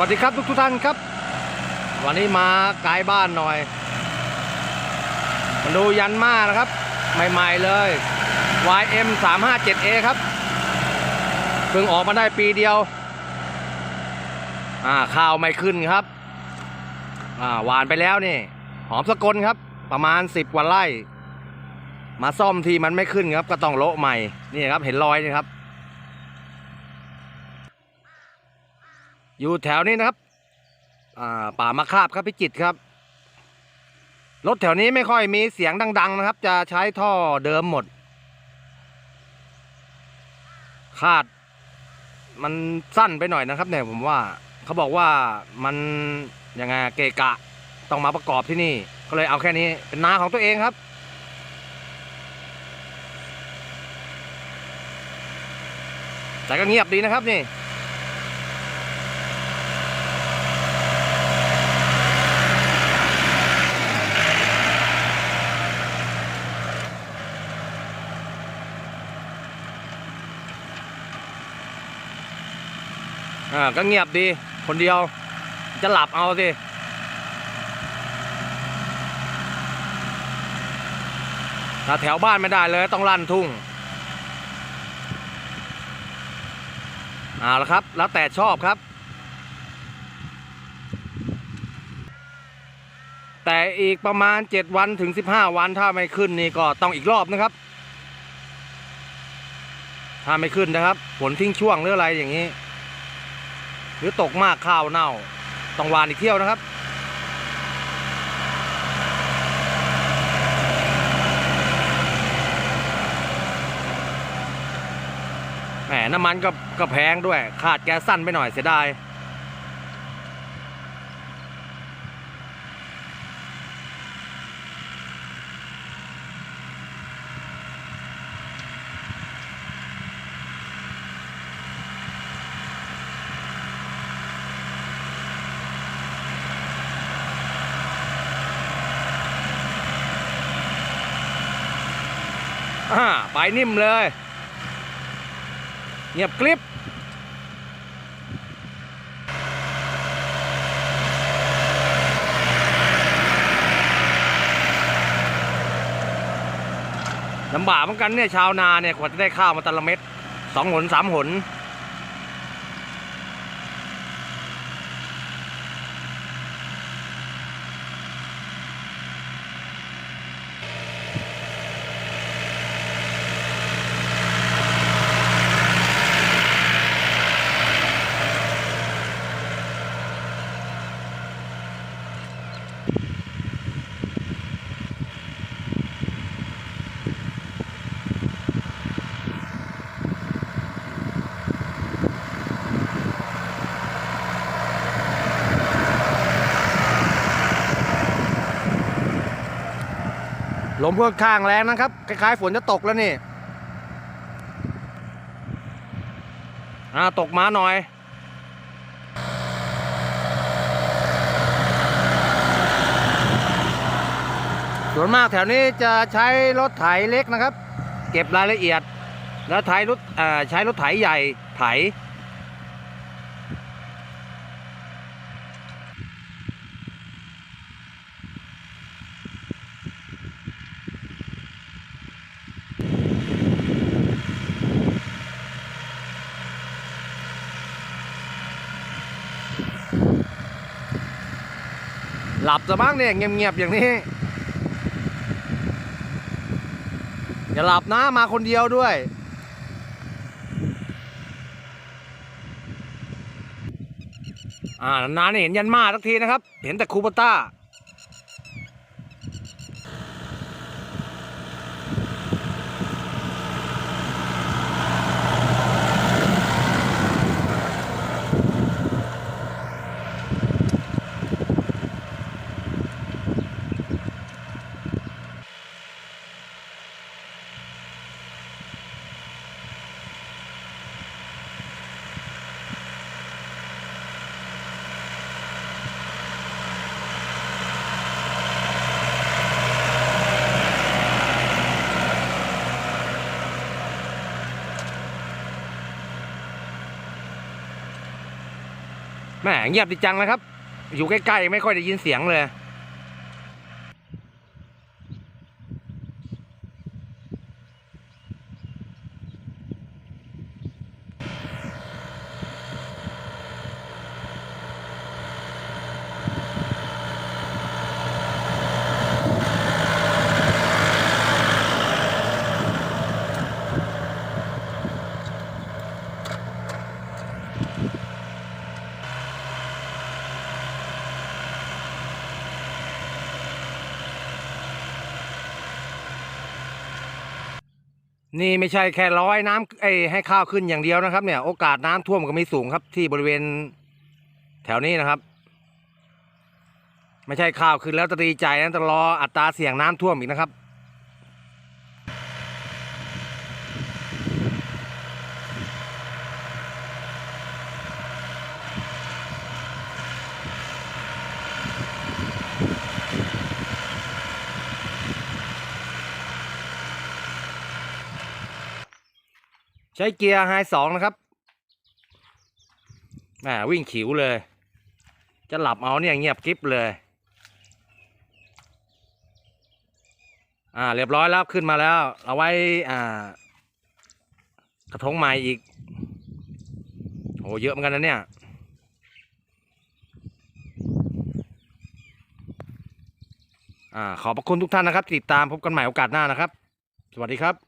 วัสดีครับทุกทุกท่านครับ วันนี้มาไกลบ้านหน่อย มาดูยันมานะครับ ใหม่ๆเลย YM 3 5 7 A ครับเพิ่งออกมาได้ปีเดียว อ่าข้าวไม่ขึ้นครับ อ่าหวานไปแล้วนี่ หอมสกลครับ ประมาณ 10กว่าไร่ มาซ่อมทีมันไม่ขึ้นครับ ก็ต้องโละใหม่ นี่ครับเห็นรอยนี่ครับ อยู่แถวนี้นะครับป่ามะคาบครับพิจิตรครับ รถแถวนี้ไม่ค่อยมีเสียงดัง ๆ นะครับ จะใช้ท่อเดิมหมด คาด มันสั้นไปหน่อยนะครับเนี่ยผมว่าเขาบอกว่ามันยังไงเกะกะต้องมาประกอบที่นี่ ก็เลยเอาแค่นี้เป็นนาของตัวเองครับแต่ก็เงียบดีนะครับนี่ อ่าก็เงียบดี คนเดียว จะหลับเอาสิถ้าแถวบ้านไม่ได้เลยต้องลั่นทุ่งเอาละครับ แล้วแต่ชอบครับ แต่อีกประมาณ 7 วันถึง 15 วันถ้าไม่ขึ้นนี่ก็ต้องอีกรอบนะครับ ถ้าไม่ขึ้นนะครับฝนทิ้งช่วงหรืออะไรอย่างนี้ หรือตกมากข้าวเน่าต้องวานอีกเที่ยวนะครับ แหมน้ำมันก็ก็แพงด้วย ขาดแก๊สสั้นไปหน่อยเสียดาย อ่าไปนิ่มเลย เงียบกริบลำบากเหมือนกันเนี่ยชาวนาเนี่ยกว่าจะได้ข้าวมาแต่ละเม็ดสองหนสามหน ลมค่อนข้างแรงนะครับ คล้ายๆฝนจะตกแล้วนี่อ่าตกมาหน่อยส่วนมากแถวนี้จะใช้รถไถเล็กนะครับ เก็บรายละเอียด แล้วไถรถใช้รถไถใหญ่ไถ หลับซะบ้างเนี่ยเงียบๆอย่างนี้ อย่าหลับนะมาคนเดียวด้วย อ่านานนี่เห็นยันมาสักทีนะครับ เห็นแต่คูปต้า แม่เงียบดีจังนะครับ อยู่ใกล้ๆ ไม่ค่อยได้ยินเสียงเลย นี่ไม่ใช่แค่ร้อยน้ำไอให้ข้าวขึ้นอย่างเดียวนะครับ เนี่ย โอกาสน้ำท่วมก็มีสูงครับ ที่บริเวณแถวนี้นะครับ ไม่ใช่ข้าวขึ้นแล้วจะดีใจนะจะรออัตราเสี่ยงน้ำท่วมอีกนะครับ ใช้เกียร์ไฮสองนะครับแหมวิ่งขิวเลย จะหลับเอาเนี่ยเงียบกริบเลย อ่าเรียบร้อยแล้วขึ้นมาแล้ว เอาไว้อ่ากระทงใหม่อีกโอ้เยอะเหมือนกันนะเนี่ยอ่าขอบพระคุณทุกท่านนะครับ ติดตามพบกันใหม่โอกาสหน้านะครับ สวัสดีครับ